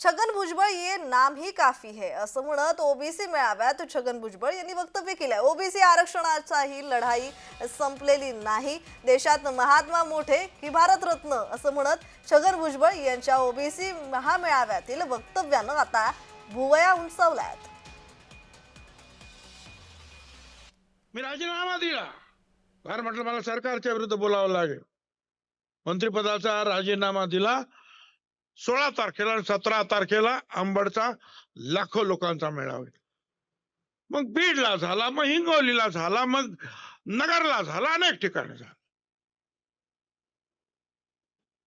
छगन भुजबळ ये नाम ही काफी है. असं म्हणत ओबीसी मेळाव्यात. छगन भुजबळ यांनी वक्तव्य केलंय. ओबीसी आरक्षणाचाही लढाई संपलेली नाही. देशात महात्मा मोठे की भारतरत्न असं म्हणत छगन भुजबळ यांच्या ओबीसी महामेळाव्यातील वक्तव्यानं आता भुवया उंचावल्यात. मी राजीनामा दिला. फार म्हटलं मला सरकारच्या विरुद्ध बोलावं लागेल. मंत्रिपदाचा राजीनामा दिला. सोळा तारखेला आणि सतरा तारखेला अंबडचा लाखो लोकांचा मेळावा आहे. मग बीडला झाला मग हिंगोलीला झाला मग नगरला झाला अनेक ठिकाणी झाला.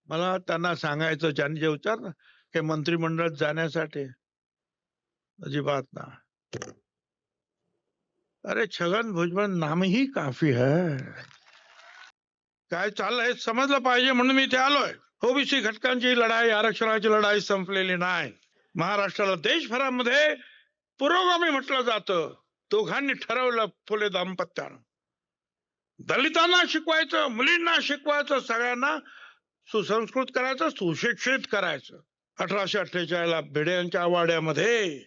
मला त्यांना सांगायचं ज्यांनी जे विचार की मंत्रिमंडळात जाण्यासाठी अजिबात ना. अरे छगन भुजबळ नाम ही काफी है. काय चाललंय हे समजलं पाहिजे म्हणून मी इथे आलोय. ओबीसी घटकांची लढाई आरक्षणाची लढाई संपलेली नाही. महाराष्ट्राला देशभरामध्ये पुरोगामी म्हटलं जातं. दोघांनी ठरवलं फुले दाम्पत्यानं. दलितांना शिकवायचं मुलींना शिकवायचं सगळ्यांना सुसंस्कृत करायचं सुशिक्षित करायचं. अठराशे अठ्ठेचाळीसला भिडे यांच्या वाड्यामध्ये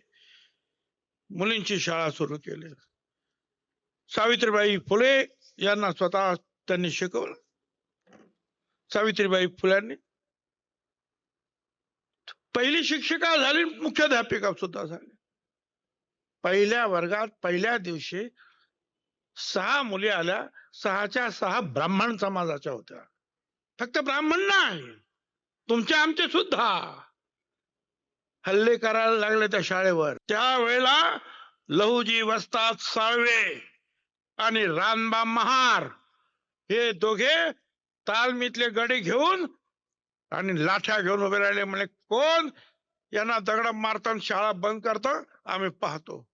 मुलींची शाळा सुरू केली. सावित्रीबाई फुले यांना स्वतः त्यांनी शिकवलं. सावित्रीबाई फुल्यांनी पहिली शिक्षिका झाली मुख्याध्यापिका सुद्धा झाली. पहिल्या वर्गात पहिल्या दिवशी सहा मुली आल्या सहाच्या सहा ब्राह्मण समाजाच्या होत्या. फक्त ब्राह्मण नाही तुमचे आमचे सुद्धा. हल्ले करायला लागले त्या शाळेवर. त्यावेळेला लहुजी वस्ताद साळवे आणि रानबा महार हे दोघे तालमीतले गडे घेऊन आणि लाठ्या घेऊन उभे राहिले. म्हणे कोण? यांना दगड मारताना शाळा बंद करता आम्ही पाहतो.